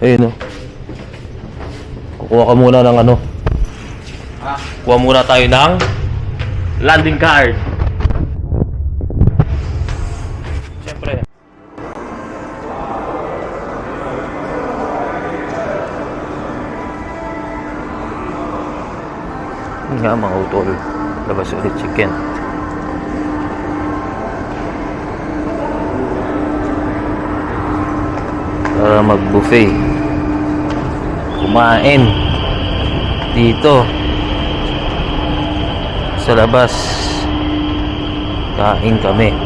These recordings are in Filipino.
Ayun o. Kukuha ka muna ng ano. Kuha muna tayo ng landing card. Siyempre. Nga mga utol. Labas ulit si Para mag-buffet. Kumain. Dito. Sa labas. Kain kami.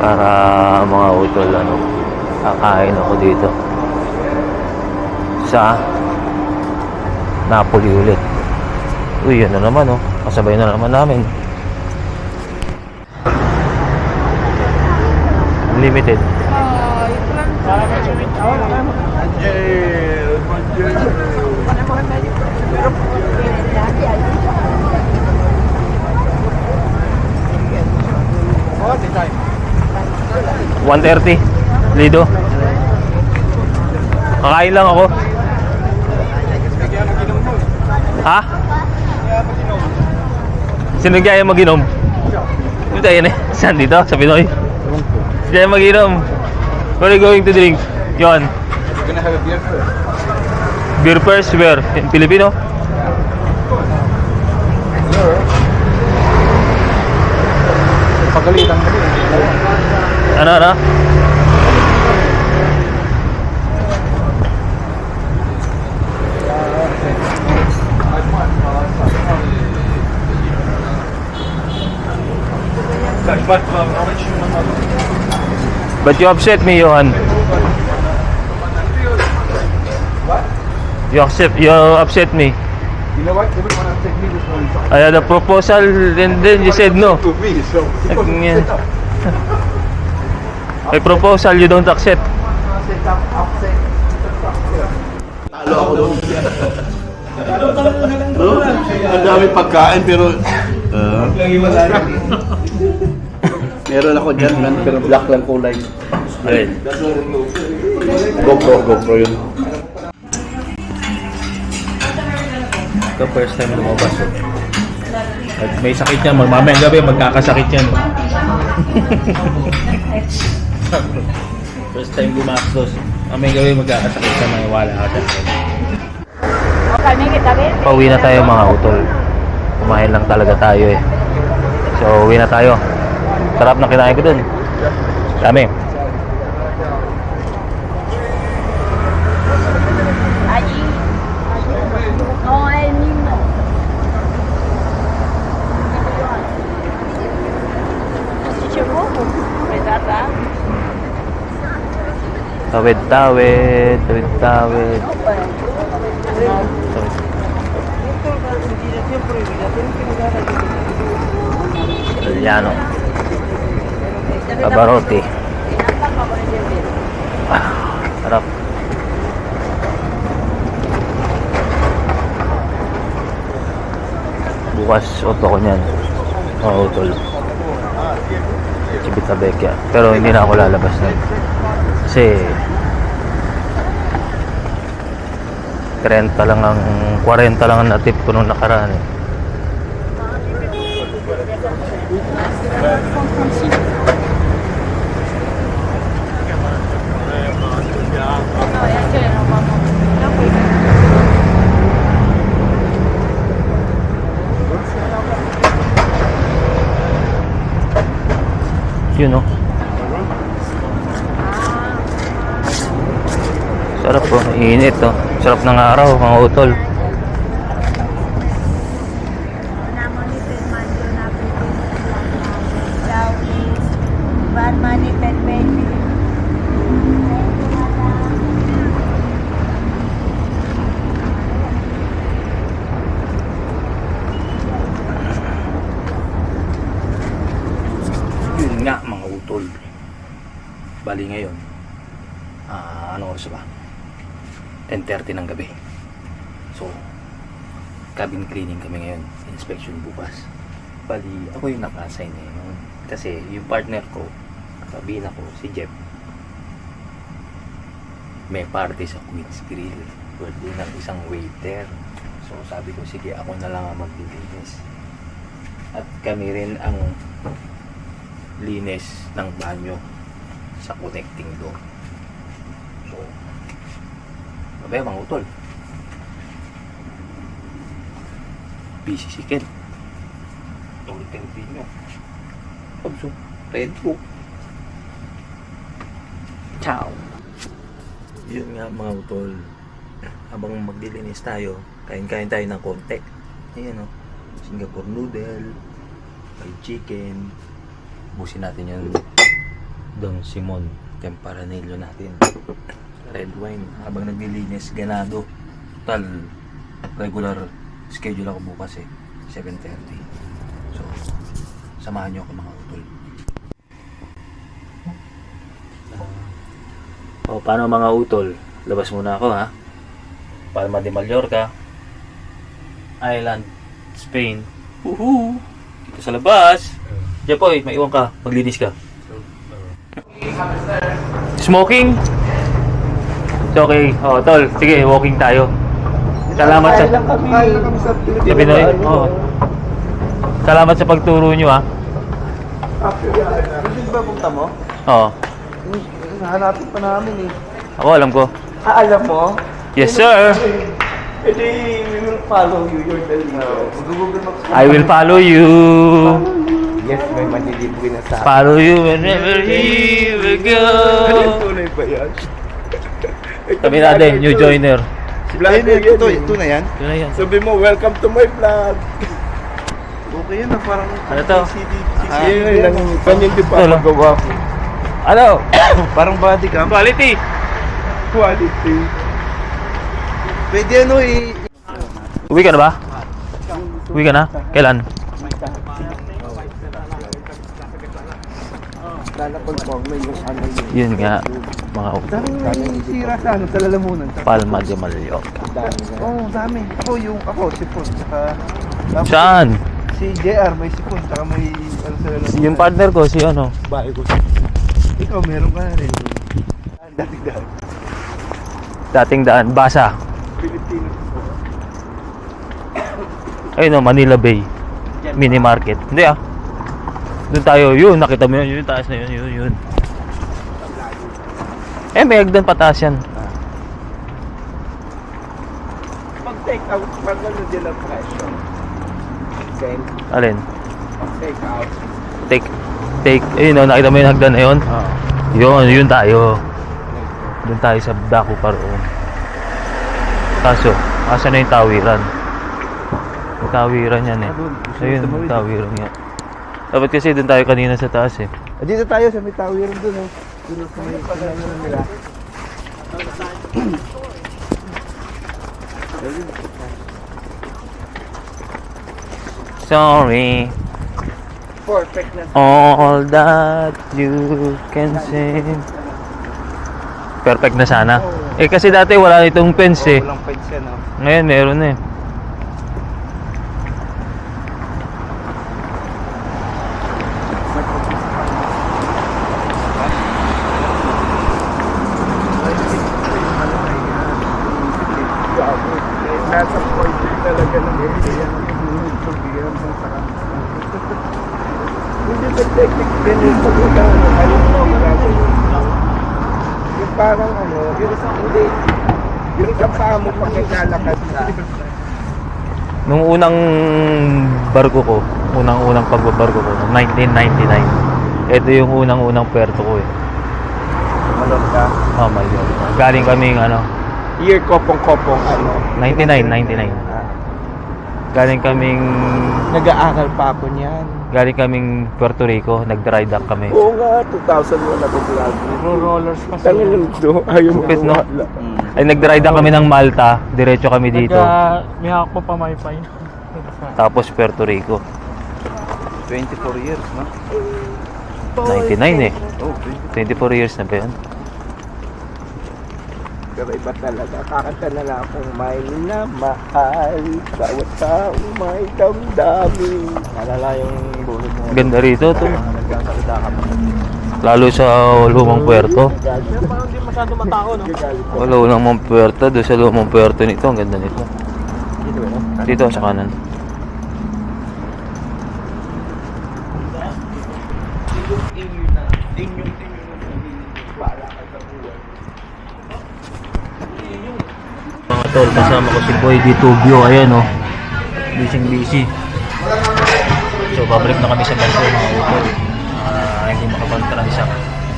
para utol ano kakain ako dito sa Napoli ulit uy yan na naman oh kasabay na naman namin limited Oh, 130 Lido kakain lang ako ha? sino kaya mag-inom? dito yan eh saan dito? sa Pinoy? kaya mag-inom what are you going to drink? yon Gonna have a beer first. beer first where? in Filipino? Pagalitan. Ano ano? But you upset me, Johan. You upset, you upset me. You know what? They would want to take me this morning. I had a proposal and then you said no. to me, so A proposal you don't accept. Talo ako doon. no? Ang dami pagkain pero uh, meron ako dyan man pero black lang kulay. Ayun. GoPro, GoPro yun. Ito first time lumabas. Oh. At may sakit yan. Mamayang gabi magkakasakit yan. first time gumastos. Mamayang gabi magkakasakit yan. May wala ka dyan. Kami kita rin. Pauwi na tayo mga utol. Kumain lang talaga tayo eh. So uwi na tayo. Sarap na kinain ko dun. Dami. Tawid, tawid. Tawid, tawid. Tawid. Italiano. Pavarotti. Ah, sarap. Bukas auto ko niyan. Mga utol. Cibita Vecchia. Pero hindi na ako lalabas na. Kasi 30 lang ang 40 lang ang natip ko nung nakaraan eh. Yun oh. Sarap po, init oh. Sarap ng araw, mga utol. Bad money, bad baby. Yun nga mga utol. Bali ngayon, Ah, ano oras ba? 10.30 ng gabi. So, cabin cleaning kami ngayon. Inspection bukas. Bali, ako yung naka-assign eh. no? Kasi yung partner ko, kabina ko, si Jeff, may party sa Queen's Grill. Birthday ng isang waiter. So, sabi ko, sige, ako na lang ang maglilinis. At kami rin ang linis ng banyo sa connecting door. So, mabaya mga utol. Busy si Ken. Ulitin din nyo. Obso, red book. Ciao. Yun nga mga utol. Habang maglilinis tayo, kain-kain tayo ng konti. Ayan o. Singapore noodle, fried chicken. Busin natin yung Don Simon Temperanillo natin. Red wine. Habang naglilinis, ganado. Total, regular schedule ako bukas eh. 7.30. So, samahan nyo ako mga utol. O, paano mga utol? Labas muna ako ha. Palma de Mallorca. Island, Spain. Woohoo! Dito sa labas. Jepoy, may iwan ka. Maglinis ka. Smoking? It's okay. O, tol. Sige, walking tayo. Salamat sa... Kain lang kami sa Sa Pinoy? Oo. Salamat sa pagturo nyo ha. Actually, hindi ba punta mo? Oo. Hanapin pa namin eh. Ako alam ko. Ah, alam mo? Yes, sir. Di, we will follow you. You're the leader. Mag-google Maps. I will follow you. Yes, may manlilibre na sa akin. Follow you whenever you will go. Tunay ba yan? Sabi natin, new joiner. Vlogger yan. Ito, ito na yan. Ito na yan. Sabi mo, welcome to my vlog. Okay yan na, parang Ano to? CD. Ah, yun lang. Ganyan din pa Ito lang. magawa ko. Ano? Parang body cam. Quality. Quality. Pwede ano eh. Uwi ka na ba? Uwi ka na? Kailan? Lalapag po may yung ano yun. Yun nga, mga Daming sira sa ano, sa lalamunan. Palma de Mallorca. Oo, oh, dami. Ako yung, ako, sipon. Saka, tapos Saan? si JR may sipon. Saka may, ano sa lalamunan. Yung partner ko, si ano? bahay ko. Ikaw, meron ka na rin. Ah, Dati-dati. Dating daan, Basa. Pilipino. Ayun o, Manila Bay. Mini market. Hindi ah. Doon tayo, yun, nakita mo yun, yun, taas na yun, yun, yun. Eh, may hagdan pataas yan. Pag take out, pag ano din ang presyo. Okay. Alin? Pag take out. Take, take, ayun o, nakita mo yung hagdan na yun? Oo. Yun, yun tayo. Doon tayo sa Daku Paroon. Kaso, asa na yung tawiran? Yung tawiran yan eh. Ah, doon. Ayun, yung tawiran yan. Dapat kasi doon tayo kanina sa taas eh. Ah, Dito tayo sa may tawiran dun eh. Dito sa may tawiran nila. Sorry, Perfect na. all that you can say. Perfect na sana. Eh kasi dati wala itong fence eh. Walang pens yan oh. Ngayon meron eh. Nasa point din talaga ng area ng unit ko bigyan ng sarap. Hindi ba technique din yung pagkakano? Ayun mo Yung yung hindi. Yung sa paa mo pag naglalakad ka. Nung unang barko ko, unang-unang pagbabarko ko, noong 1999. Ito yung unang-unang puerto ko eh. Malot ka. Oh my God. Galing kaming ano, Year kopong-kopong ano. 99, 99. Ah, Galing kaming, Nag-aaral pa ako niyan. Galing kaming Puerto Rico, nag-dry dock kami. Oo nga, 2001 ako vlog. rollers pa Tangan lang do, ayaw mo Kupit, no? wala. Ay nag-dry dock kami ng Malta, diretso kami dito. Nagka, may hawak pa pa may fine. Tapos Puerto Rico. 24 years, no? 99 eh. Oh, 24 years na ba yun? Pero iba talaga. Kakanta na lang akong may minamahal. Bawat tao may damdamin. Alala yung. Ganda rito to. Lalo sa lumang puerto. Parang hindi masyado puerto. Doon sa lumang puerto nito. Ang ganda nito. Dito, sa kanan. Mga tol, kasama ko si Boy Di Tubio. Ayan oh. Busy. So, pabalik na kami sa Banco mga utol. Ah, hindi makapag-transact.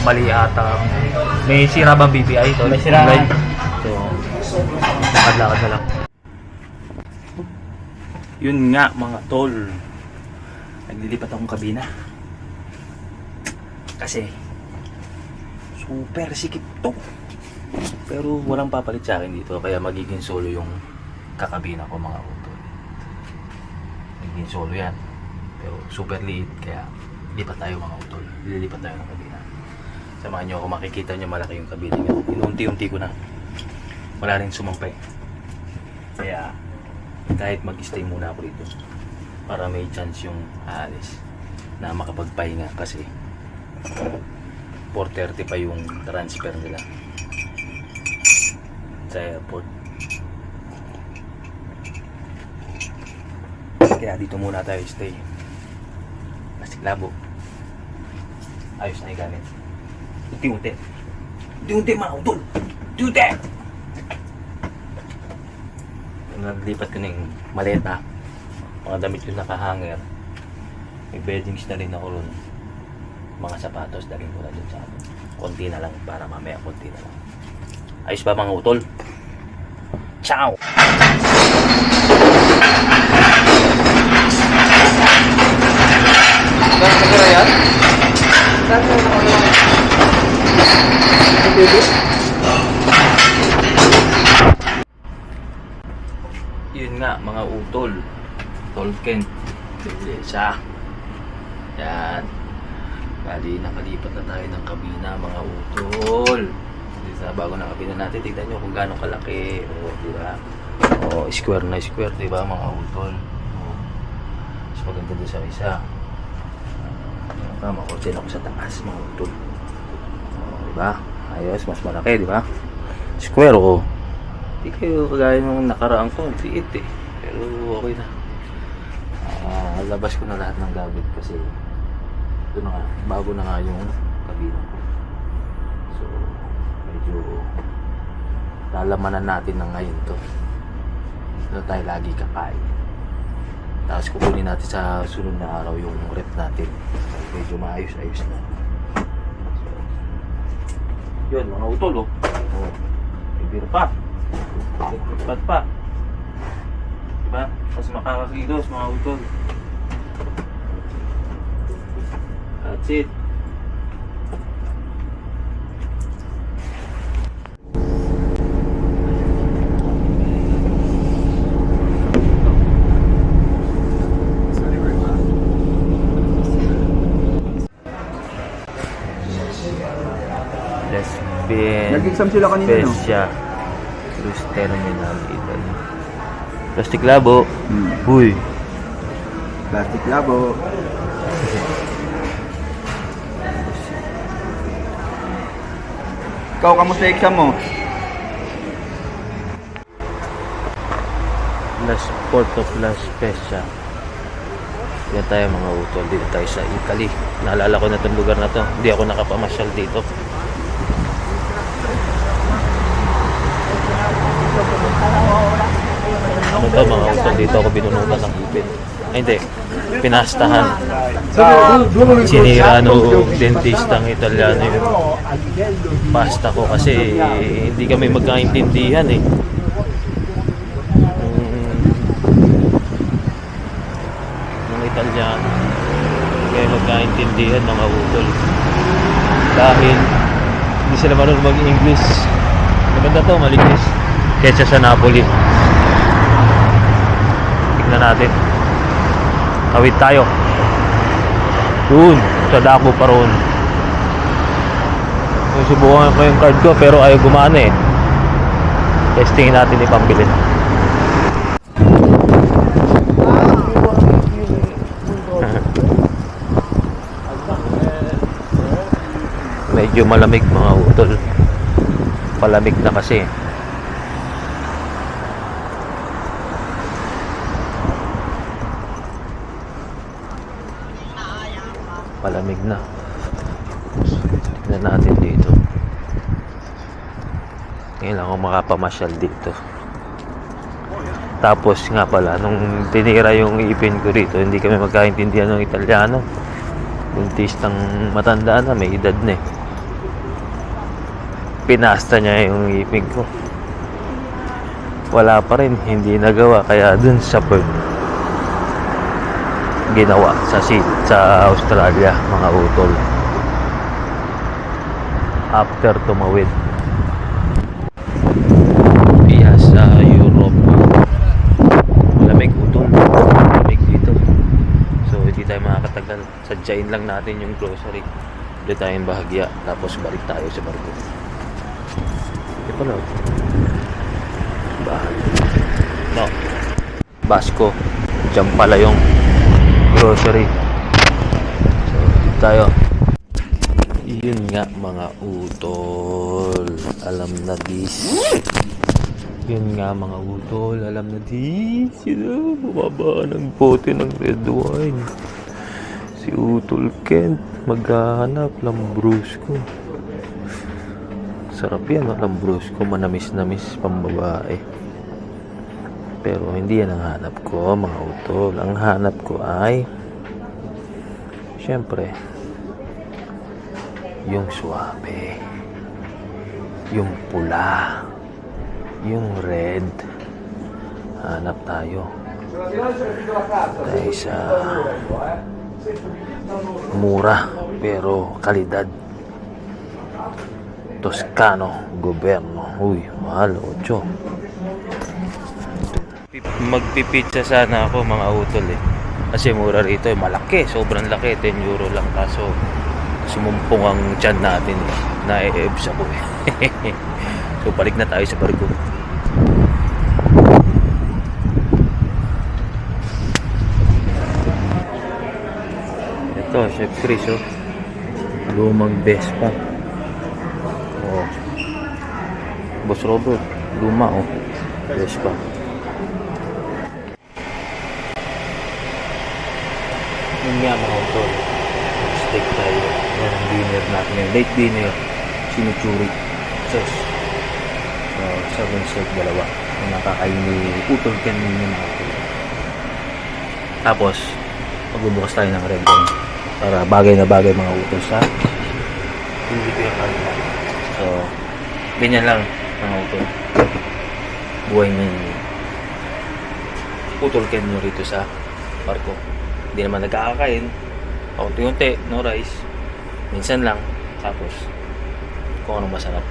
Mali ata. May sira bang BPI tol? May sira. So, lakad-lakad na lang. Yun nga mga tol. Naglilipat akong kabina. Kasi super sikip to. Pero walang papalit sa akin dito kaya magiging solo yung kakabina ko mga utol. Magiging solo yan. Pero super liit kaya lipat tayo mga utol. Lilipat tayo ng kabina. Samahan nyo ako makikita nyo malaki yung kabina nyo. Inunti-unti ko na. Wala rin sumampay. Kaya kahit mag-stay muna ako dito para may chance yung aalis na makapagpahinga kasi 4.30 pa yung transfer nila sa airport kaya dito muna tayo stay Plastic labo. Ayos na yung gamit. Unti-unti. Unti-unti mga utol. Unti-unti! Naglipat ko na yung maleta. Mga damit yung nakahanger. May beddings na rin ako ron. Mga sapatos dalhin ko na dun sa akin. Konti na lang para mamaya konti na lang. Ayos ba mga utol? Ciao yun nga mga utol. Tolkien. Beleza yan. Bali nakalipat na tayo ng kabina mga utol. Sa bago na kabina natin tignan nyo kung gaano kalaki. O di ba? O square na square di ba mga utol? O mas maganda doon sa isa uh, makortin ako sa taas mga utol o, di ba ayos mas malaki di ba square o Hindi kayo kagaya nung nakaraang to, liit eh. Pero okay na. Ah, labas ko na lahat ng gamit kasi ito na nga, bago na nga yung kabina ko. So, medyo lalamanan natin na ngayon to. Ito tayo lagi kakain. Tapos kukunin natin sa sunod na araw yung rep natin. Medyo maayos-ayos na. So, yun, mga utol oh. Oh, beer pa. Ba't pa? Diba? Mas makakakilos mga utol. That's it. Nag-exam sila kanina, no? Pesya. Cruise Terminal, Italy. Plastic labo. Hmm. Uy. Plastic labo. Ikaw, kamusta exam mo? Las Porto Las Pesya. Yan tayo mga utol. Dito tayo sa Italy. Naalala ko na itong lugar na to. Hindi ako nakapamasyal dito. Ano to mga utol? Dito ako binunutan ng ipin. Ay hindi. Pinastahan. Sinira no dentistang Italiano yung pasta ko kasi hindi kami magkaintindihan eh. Nung, nung Italiano. Kaya magkaintindihan ng utol. Dahil hindi sila marunong mag-English. Maganda to, malinis. Kesa sa Napoli. Tignan natin. Tawid tayo. Doon, sa Daco pa roon. Susubukan ko yung card ko pero ayaw gumana eh. Testingin natin yung pambili. Medyo malamig mga utol. Palamig na kasi. Palamig na. Tignan natin dito. Ngayon ako makapamasyal dito. Tapos nga pala, nung tinira yung ipin ko rito, hindi kami magkaintindihan ng Italiano. Buntis ng matanda na, may edad na eh. Pinasta niya yung ipin ko. Wala pa rin, hindi nagawa. Kaya dun sa Perth, ginawa sa Sid- sa Australia, mga utol. After tumawid. Iya sa Europe. Malamig utol. Malamig dito. So hindi tayo makakatagal. Sadyain lang natin yung grocery. Hindi tayong bahagya. Tapos balik tayo sa barko. Ito pala. oh. Ba? No. Basco. Diyan pala yung grocery. Tayo. Yun nga mga utol. Alam na this. Yun nga mga utol. Alam na this. Na. Bumaba ng bote ng red wine. Si Utol Kent. Maghahanap. Lambrusco. Sarap yan. Lambrusco. Manamis-namis. Pambabae. Pero hindi yan ang hanap ko mga utol. Ang hanap ko ay Siyempre yung suabe yung pula. Yung red. Hanap tayo. Tayo sa mura pero kalidad. Toscano gobyerno. Uy mahal 8 magpipitsa sana ako mga utol eh. Kasi mura rito eh. Malaki sobrang laki 10 euro lang kaso sumumpong ang tiyan natin. Na-ebs ako eh so balik na tayo sa barko. Ito Chef Chris oh. Lumang Vespa. Oh. Boss Robert luma oh. Vespa. Yun nga mga utol steak tayo yan ang dinner natin ngayon late dinner sinuchuri sauce so seven steak dalawa. Yung nakakain ni utol ken ninyo mga tapos magbubukas tayo ng red wine para bagay na bagay mga utol sa hindi ko yung kanila so ganyan lang mga utol. Buhay ni utol ken rito sa barko. Hindi naman nagkakakain. Paunti-unti no rice minsan lang tapos kung anong masarap